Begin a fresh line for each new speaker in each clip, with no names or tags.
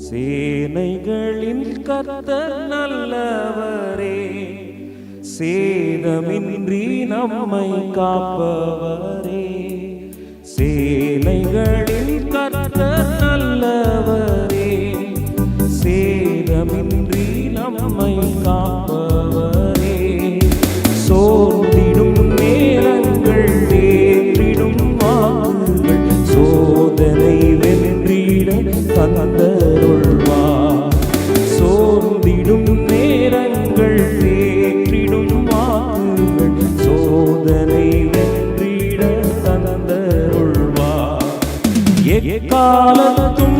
சேனைகளின் கர்த்தர் நல்லவரே சேதமின்றி நம்மை காப்பவரே. சேனைகளின் എക്കാലത്തും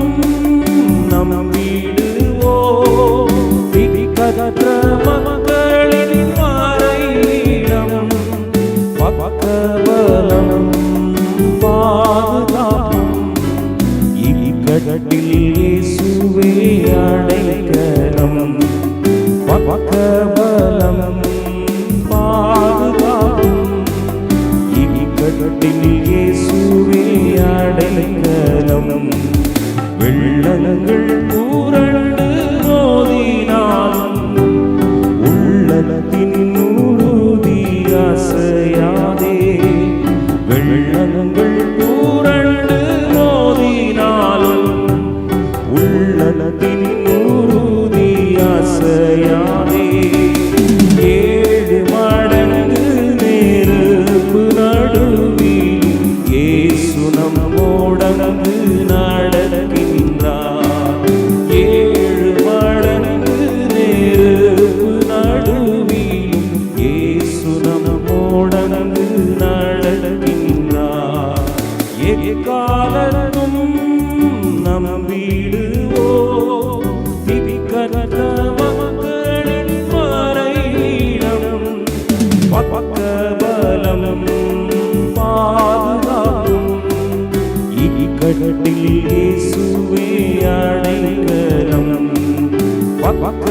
நம்மோடந்து நடக்கின்றார் எக்காலத்தும் நம் வீடுவோ திதிக்கரத்த மக்களின் மறையிடம் பக்க பலம் பாதுகாக்கும் இக்கட்டில் இயேசுவே அடைக்கலம் பக்க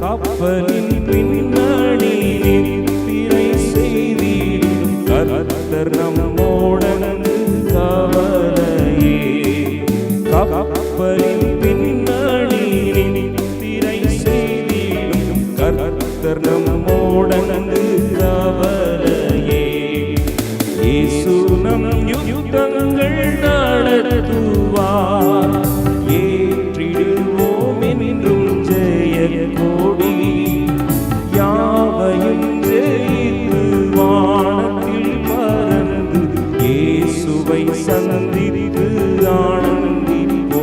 கப்பலின் பின்னாடி நிற்பிரை செய்தீடும் கர்த்தர் நம்மோடனது கவலையே. கப்பலின் பின்னாடி நிற்பிரை செய்தீடும் கர்த்தர் நம்மோடனது ஆனந்திரு ஆனந்திப்போ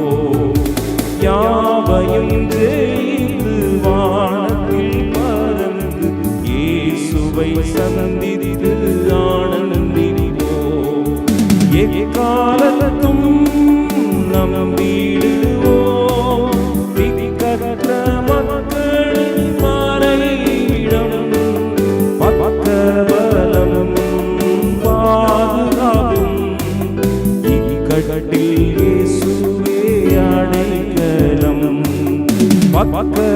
யாவையும் ஜெயித்து வானத்தில் பறந்து இயேசுவை சந்தித்து ஆனந்திப்போ எக்கால What? what?